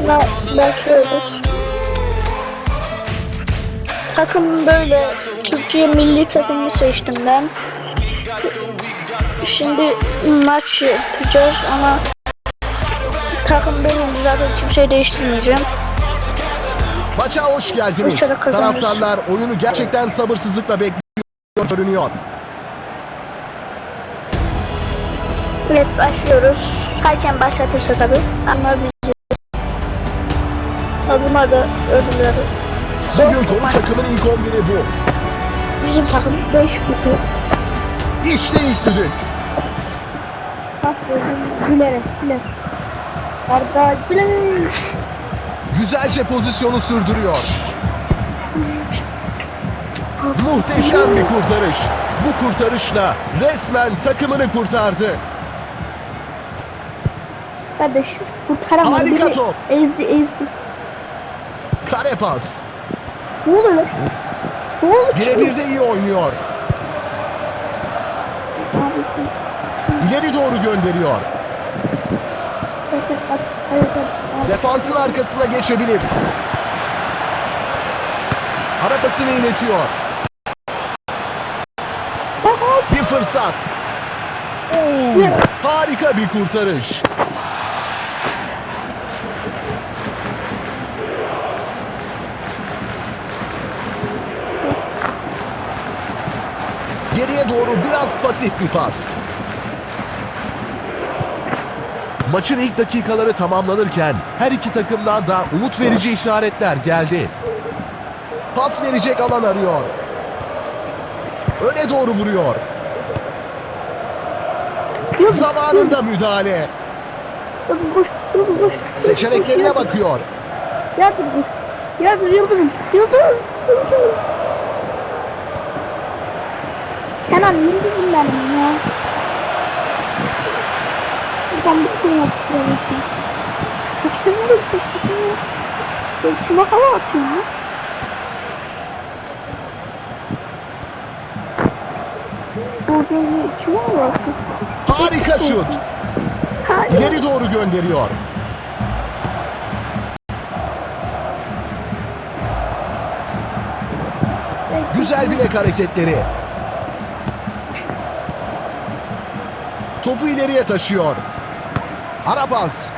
maçına başlıyoruz. Takım böyle. Türkiye milli takımını seçtim ben. Şimdi maç yapacağız ama takım benim zaten kimseyi değiştirmeyeceğim. Maça hoş geldiniz. Taraftarlar oyunu gerçekten sabırsızlıkla bekliyor görünüyor. Evet başlıyoruz. Herken başlatırsa tabii. Ama bizi adıma da ödülleri. Bugün konu takımın ilk 11'i bu. Bizim takım 5 kutu. İşte ilk düdük. Pas verdim. Gülerek güler. Arda güler. Güzelce pozisyonu sürdürüyor. Muhteşem bir kurtarış. Bu kurtarışla resmen takımını kurtardı. Kardeş kurtaramadı. Harika top. Ezdi ezdi. Kare pas. Ne oluyor? Ne ki? Birebir de iyi oynuyor. İleri doğru gönderiyor. Defansın arkasına geçebilir. Arabasını iletiyor. Bir fırsat. Oo, harika bir kurtarış. Geriye doğru biraz pasif bir pas. Maçın ilk dakikaları tamamlanırken her iki takımdan da umut verici işaretler geldi. Pas verecek alan arıyor. Öne doğru vuruyor. Zamanında müdahale. Seçeneklerine bakıyor. Koş. Yardım Yıldız'ım. Kenan Yıldız'ım benim ya. Ben bir şey yapıyorum. Saçlarımı da saçlarımı. Saçıma hava atıyorum ya. Burcu'nun içine mi atıyor? Harika şut. Hayır. İleri doğru gönderiyor. Güzel bilek hareketleri. Topu ileriye taşıyor. Arabas.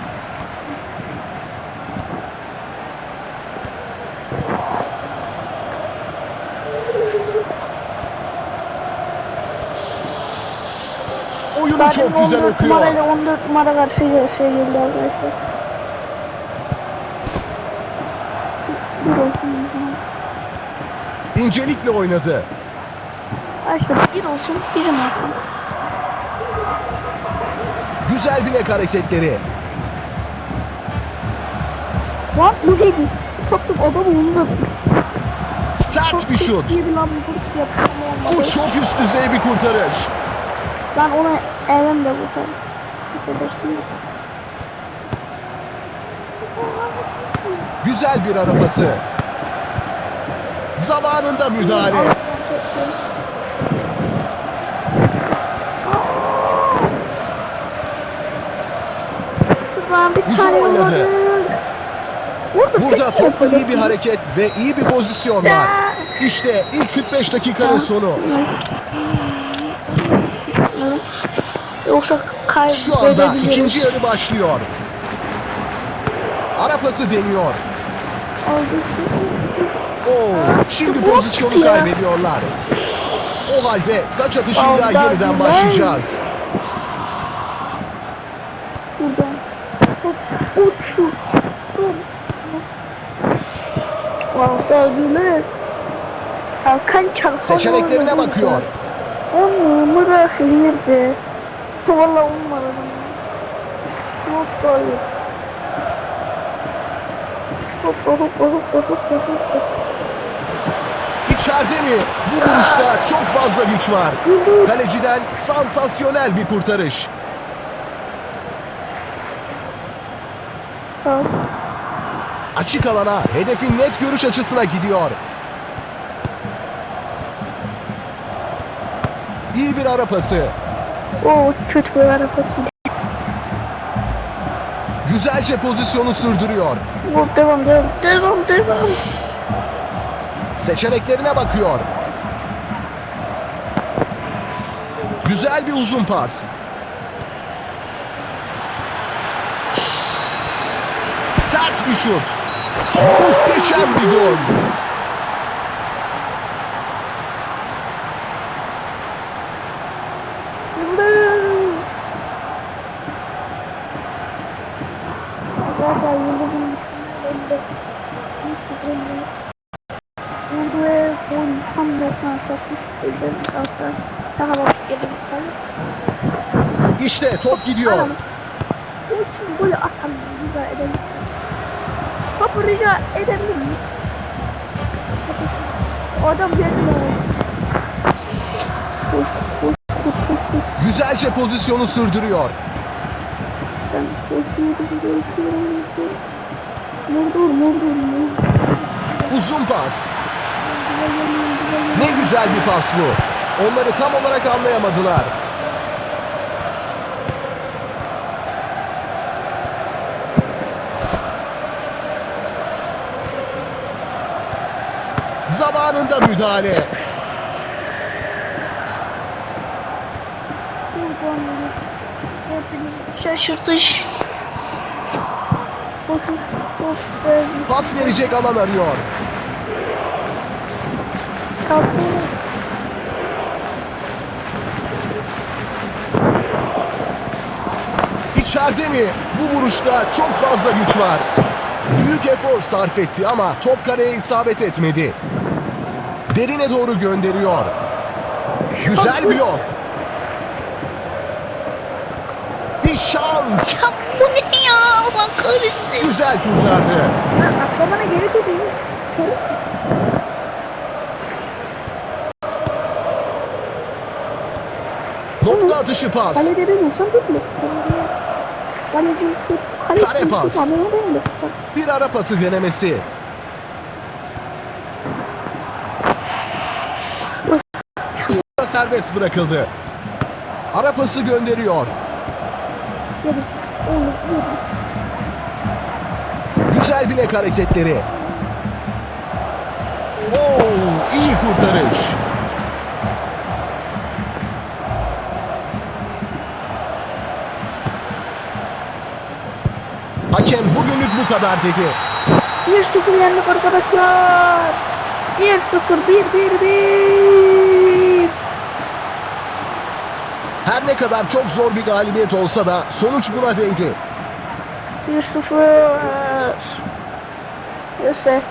Oyunu çok güzel 14 okuyor. numarayla 14 numara karşı şey geldi arkadaşlar. İncelikle oynadı. Arkadaşlar bir olsun bizim olsun. Güzel bilek hareketleri. Lan bu? Tuttum adamı onu da Sert bir şut. Bu çok üst düzey bir kurtarış. Ben ona evim de kurtarım. Güzel bir arabası. Zamanında müdahale. Şuradan bir Uzun tane oynadı. yolladık. Burada, topla iyi bir hareket ve iyi bir pozisyon var. İşte ilk 45 dakikanın sonu. Yoksa Şu anda kaybedebiliriz. ikinci yarı başlıyor. Arapası deniyor. Oo, şimdi pozisyonu kaybediyorlar. O halde taç atışıyla yeniden başlayacağız. Buradan. Hop, uç şu. Vallahi güler. Hakan Çalkan Seçeneklerine bakıyor. On numara hayırdı. Valla on numara. Yok hayır. Hoppa hoppa hoppa hoppa hoppa. İçeride mi? Bu vuruşta çok fazla güç var. Kaleciden sansasyonel bir kurtarış. Tamam. Açık alana hedefin net görüş açısına gidiyor. İyi bir ara pası. Oo kötü bir arabası. Güzelce pozisyonu sürdürüyor. Vur devam devam devam devam. Seçeneklerine bakıyor. Güzel bir uzun pas. Sert bir şut. Muhteşem bir gol. Gol. İşte top gidiyor. Adam. Golü atan rica edelim. Topu rica edebilir miyim? Adam koş. Güzelce pozisyonu sürdürüyor. Ben koşuyorum koşuyorum koşuyorum. Murdur murdur murdur. Uzun pas. Ne güzel bir pas bu. Onları tam olarak anlayamadılar. Zamanında müdahale. Şaşırtış. Pas verecek alan arıyor. İçeride mi? Bu vuruşta çok fazla güç var. Büyük efor sarf etti ama top kaleye isabet etmedi. Derine doğru gönderiyor. Güzel blok. Bir şans. Ya bu ne ya? Allah kahretsin. Güzel kurtardı. Atlamana gerek yok. değil. Nokta atışı pas. Kare pas. Bir ara pası denemesi. Serbest bırakıldı. Ara pası gönderiyor. Güzel bilek hareketleri. Oo, iyi kurtarış. Hakem bugünlük bu kadar dedi. 1-0 yendik arkadaşlar. 1-0 1-1-1. Her ne kadar çok zor bir galibiyet olsa da sonuç buna değdi. 1-0. Neyse.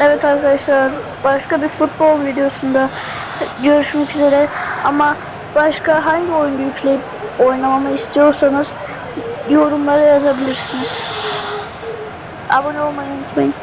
Evet arkadaşlar başka bir futbol videosunda görüşmek üzere ama başka hangi oyunu yükleyip oynamamı istiyorsanız yorumlara yazabilirsiniz. Abone olmayı unutmayın.